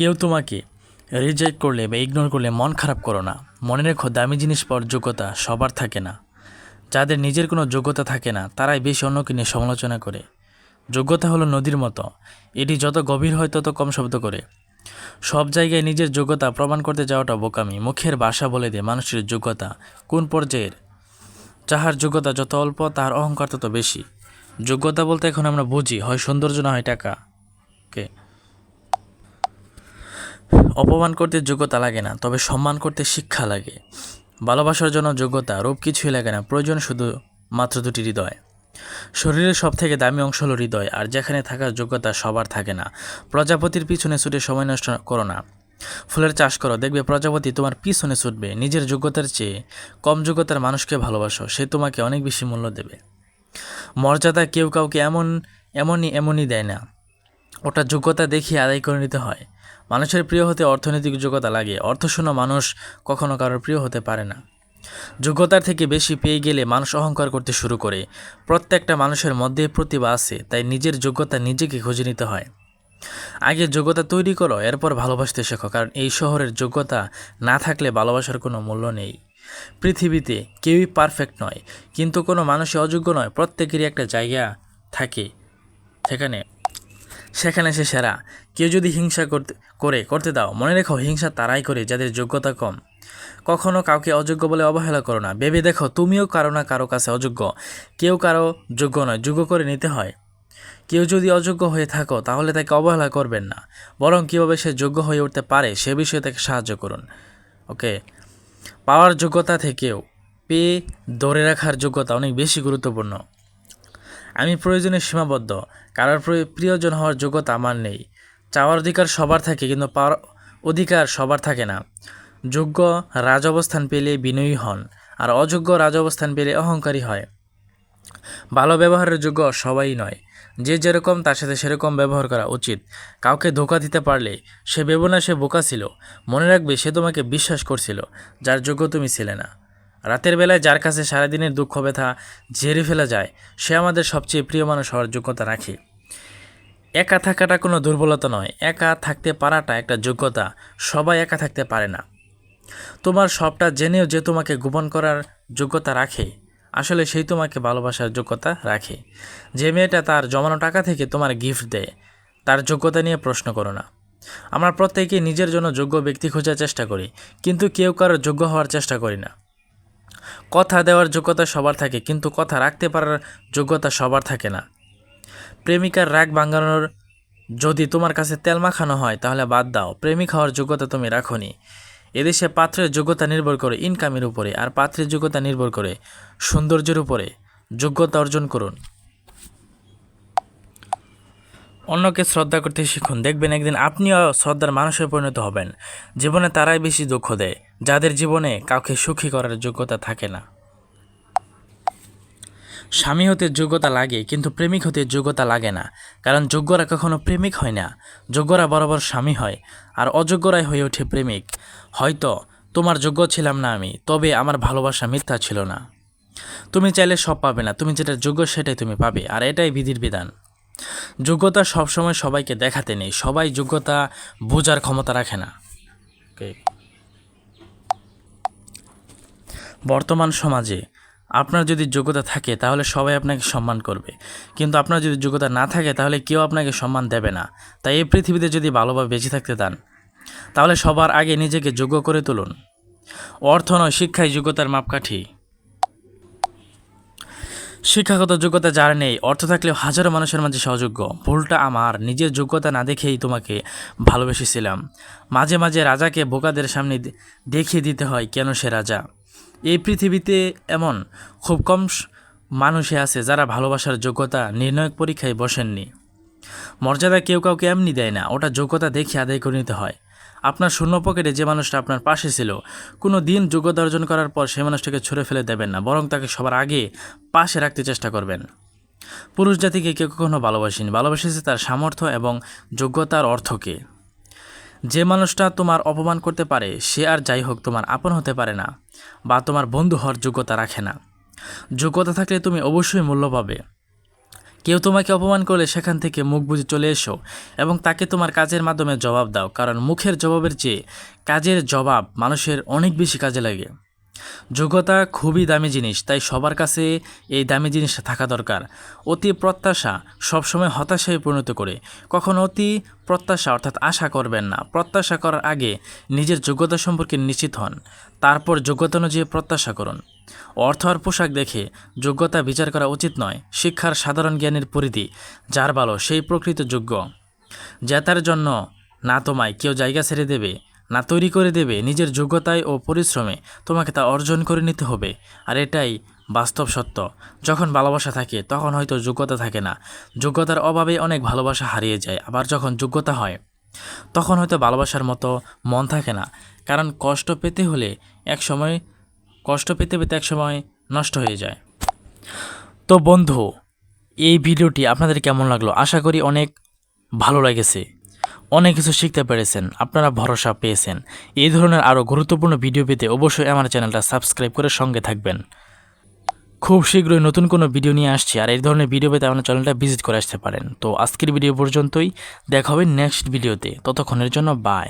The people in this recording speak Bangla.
কেউ তোমাকে রিজেক্ট করলে বা ইগনোর করলে মন খারাপ করো না। মনে রেখো, দামি জিনিস পাওয়ার যোগ্যতা সবার থাকে না। যাদের নিজের কোনো যোগ্যতা থাকে না, তারাই বেশি অন্যকে নিয়ে সমালোচনা করে। যোগ্যতা হলো নদীর মতো। এটি যত গভীর হয়, তত কম শব্দ করে। সব জায়গায় নিজের যোগ্যতা প্রমাণ করতে যাওয়াটা বোকামি। মুখের ভাষা বলে দেয় মানুষের যোগ্যতা। কোন পর্যায়ের? যাহার যোগ্যতা যত অল্প তার অহংকার তত বেশি। যোগ্যতা বলতে এখন আমরা বুঝি, হয় সৌন্দর্য না হয় টাকা। কে? অপমান করতে যোগ্যতা লাগে না, তবে সম্মান করতে শিক্ষা লাগে। ভালোবাসার জন্য যোগ্যতা রূপ কিছুই লাগে না, প্রয়োজন শুধু মাত্র দুটি হৃদয়। শরীরের সব থেকে দামি অংশ হল হৃদয়, আর যেখানে থাকার যোগ্যতা সবার থাকে না। প্রজাপতির পিছনে ছুটে সময় নষ্ট করো না। ফুলের চাষ করো, দেখবে প্রজাপতি তোমার পিছনে ছুটবে। নিজের যোগ্যতার চেয়ে কম যোগ্যতার মানুষকে ভালোবাসো, সে তোমাকে অনেক বেশি মূল্য দেবে। মর্যাদা কেউ কাউকে এমন, এমনই এমনই দেয় না। ওটা যোগ্যতা দেখিয়ে আদায় করে নিতে হয়। মানুষের প্রিয় হতে অর্থনৈতিক যোগ্যতা লাগে। অর্থশূন্য মানুষ কখনো কারোর প্রিয় হতে পারে না। যোগ্যতার থেকে বেশি পেয়ে গেলে মানুষ অহংকার করতে শুরু করে। প্রত্যেকটা মানুষের মধ্যে প্রতিভা আছে, তাই নিজের যোগ্যতা নিজেকে খুঁজে নিতে হয়। আগে যোগ্যতা তৈরি করো, এরপর ভালোবাসতে শেখো, কারণ এই শহরের যোগ্যতা না থাকলে ভালোবাসার কোনো মূল্য নেই। পৃথিবীতে কেউই পারফেক্ট নয়, কিন্তু কোনো মানুষই অযোগ্য নয়। প্রত্যেকেরই একটা জায়গা থাকে সেখানে সেখানে সে সেরা। কেউ যদি হিংসা করতে করে, করতে দাও। মনে রেখো, হিংসা তারাই করে, যাদের যোগ্যতা কম। কখনো কাউকে অযোগ্য বলে অবহেলা করো না। ভেবে দেখো, তুমিও কারও না কারও কাছে অযোগ্য। কেউ কারও যোগ্য নয়, যোগ্য করে নিতে হয়। কেউ যদি অযোগ্য হয়ে থাকো, তাহলে তাকে অবহেলা করবেন না। বরং কীভাবে সে যোগ্য হয়ে উঠতে পারে, সে বিষয়ে তাকে সাহায্য করুন। ওকে? পাওয়ার যোগ্যতা থেকেও, পেয়ে ধরে রাখার যোগ্যতা অনেক বেশি গুরুত্বপূর্ণ। আমি প্রয়োজনে সীমাবদ্ধ। কারোর প্রিয়জন হওয়ার যোগ্যতা আমার নেই। চাওয়ার অধিকার সবার থাকে, কিন্তু পাওয়ার অধিকার সবার থাকে না। যোগ্য রাজ অবস্থান পেলে বিনয়ী হন, আর অযোগ্য রাজ অবস্থান পেলে অহংকারী হয়। ভালো ব্যবহারের যোগ্য সবাই নয়। যে যেরকম, তার সাথে সেরকম ব্যবহার করা উচিত। কাউকে ধোকা দিতে পারলে সে ভেবো না সে বোকা ছিল। মনে রাখবে সে তোমাকে বিশ্বাস করছিল, যার যোগ্য তুমি ছিলে না। রাতের বেলায় যার কাছে সারাদিনের দুঃখ ব্যথা ঝেড়ে ফেলা যায়, সে আমাদের সবচেয়ে প্রিয় মানুষ হওয়ার যোগ্যতা রাখে। একা থাকাটা কোনো দুর্বলতা নয়, একা থাকতে পারাটা একটা যোগ্যতা, সবাই একা থাকতে পারে না। তোমার সবটা জেনেও যে তোমাকে গোপন করার যোগ্যতা রাখে, আসলে সেই তোমাকে ভালোবাসার যোগ্যতা রাখে। যে মেয়েটা তার জমানো টাকা থেকে তোমার গিফট দেয়, তার যোগ্যতা নিয়ে প্রশ্ন করো না। আমরা প্রত্যেকে নিজের জন্য যোগ্য ব্যক্তি খোঁজার চেষ্টা করি, কিন্তু কেউ কারোর যোগ্য হওয়ার চেষ্টা করি না। কথা দেওয়ার যোগ্যতা সবার থাকে, কিন্তু কথা রাখতে পারার যোগ্যতা সবার থাকে না। প্রেমিকার রাগ ভাঙানোর যদি তোমার কাছে তেল মাখানো হয়, তাহলে বাদ দাও। প্রেমিক হওয়ার যোগ্যতা তুমি রাখনি। এদেশে পাত্রের যোগ্যতা নির্ভর করে ইনকামের উপরে, আর পাত্রের যোগ্যতা নির্ভর করে সৌন্দর্যের উপরে। যোগ্যতা অর্জন করুন। অন্যকে শ্রদ্ধা করতে শিখুন। দেখবেন একদিন আপনিও শ্রদ্ধার মানুষে পরিণত হবেন। জীবনে তারাই বেশি দুঃখ দেয়। যাদের জীবনে কাউকে সুখী করার যোগ্যতা থাকে না। স্বামী হতে যোগ্যতা লাগে, কিন্তু প্রেমিক হতে যোগ্যতা লাগে না। কারণ যোগ্যরা কখনো প্রেমিক হয় না। যোগ্যরা বরাবর স্বামী হয়। আর অযোগ্যরাই হয়ে ওঠে প্রেমিক। হয়তো তোমার যোগ্য ছিলাম না আমি, তবে আমার ভালোবাসা মিথ্যা ছিল না। তুমি চাইলে সব পাবে না। তুমি যেটা যোগ্য সেটাই তুমি পাবে। আর এটাই বিধির বিধান। যোগ্যতা সবসময় সবাইকে দেখাতে নেই। সবাই যোগ্যতা বোঝার ক্ষমতা রাখে না. বর্তমান সমাজে আপনার যদি যোগ্যতা থাকে, তাহলে সবাই আপনাকে সম্মান করবে। কিন্তু আপনার যদি যোগ্যতা না থাকে, তাহলে কেউ আপনাকে সম্মান দেবে না। তাই এই পৃথিবীতে যদি ভালোভাবে বেঁচে থাকতে চান তাহলে সবার আগে নিজেকে যোগ্য করে তুলুন। অর্থ নয় শিক্ষাই যোগ্যতার মাপকাঠি। শিক্ষাগত যোগ্যতা যার নেই, অর্থ থাকলেও হাজারো মানুষের মাঝে সহযোগ্য। ভুলটা আমার, নিজের যোগ্যতা না দেখেই তোমাকে ভালোবেসেছিলাম। মাঝে মাঝে রাজাকে বোকাদের সামনে দেখিয়ে দিতে হয় কেন সে রাজা? এই পৃথিবীতে এমন খুব কম মানুষই আছে যারা ভালোবাসার যোগ্যতা নির্ণায়ক পরীক্ষায় বসেননি। মর্যাদা কেউ কাউকে এমনি দেয় না, ওটা যোগ্যতা দেখে আদায় করে নিতে হয়। আপনার শূন্য পকেটে যে মানুষটা আপনার পাশে ছিল, কোনো দিন যোগ্যতা অর্জন করার পর সেই মানুষটাকে ছুঁড়ে ফেলে দেবেন না, বরং তাকে সবার আগে পাশে রাখতে চেষ্টা করবেন। পুরুষ জাতিকে কেউ কখনো ভালোবাসেনি। ভালোবেসেছে তার সামর্থ্য এবং যোগ্যতার অর্থকে। যে মানুষটা তোমার অপমান করতে পারে, সে আর যাই হোক তোমার আপন হতে পারে না বা তোমার বন্ধু হওয়ার যোগ্যতা রাখে না। যোগ্যতা থাকলে তুমি অবশ্যই মূল্য পাবে। কেউ তোমাকে অপমান করলে সেখান থেকে মুখ বুঝে চলে এসো এবং তাকে তোমার কাজের মাধ্যমে জবাব দাও, কারণ মুখের জবাবের চেয়ে কাজের জবাব মানুষের অনেক বেশি কাজে লাগে। যোগ্যতা খুবই দামি জিনিস, তাই সবার কাছে এই দামি জিনিসটা থাকা দরকার। অতি প্রত্যাশা সবসময় হতাশায় পরিণত করে। কখনো অতি প্রত্যাশা অর্থাৎ আশা করবেন না। প্রত্যাশা করার আগে নিজের যোগ্যতা সম্পর্কে নিশ্চিত হন। তারপর যোগ্যতা অনুযায়ী প্রত্যাশা করুন। অর্থ আর পোশাক দেখে যোগ্যতা বিচার করা উচিত নয়। শিক্ষার সাধারণ জ্ঞানের পরিধি, যার ভালো, সেই প্রকৃত যোগ্য। জেতার জন্য না তোমায় কেউ জায়গা ছেড়ে দেবে। না তৈরি করে দেবে নিজের যোগ্যতায় ও পরিশ্রমে তোমাকে তা অর্জন করে নিতে হবে। আর এটাই বাস্তব সত্য। যখন ভালোবাসা থাকে, তখন হয়তো যোগ্যতা থাকে না। যোগ্যতার অভাবে অনেক ভালোবাসা হারিয়ে যায়, আবার যখন যোগ্যতা হয়, তখন হয়তো ভালোবাসার মতো মন থাকে না। কারণ কষ্ট পেতে হলে এক সময়, কষ্ট পেতে পেতে এক সময় নষ্ট হয়ে যায়। তো বন্ধু, এই ভিডিওটি আপনাদের কেমন লাগল? আশা করি অনেক ভালো লেগেছে। অনেক কিছু শিখতে পেরেছেন, আপনারা ভরসা পেয়েছেন। এই ধরনের আরও গুরুত্বপূর্ণ ভিডিও পেতে অবশ্যই আমার চ্যানেলটা সাবস্ক্রাইব করে সঙ্গে থাকবেন। খুব শীঘ্রই নতুন কোনো ভিডিও নিয়ে আসছি আর এই ধরনের ভিডিও পেতে আমার চ্যানেলটা ভিজিট করে আসতে পারেন। তো আজকের ভিডিও পর্যন্তই, দেখা হবে নেক্সট ভিডিওতে। ততক্ষণের জন্য বাই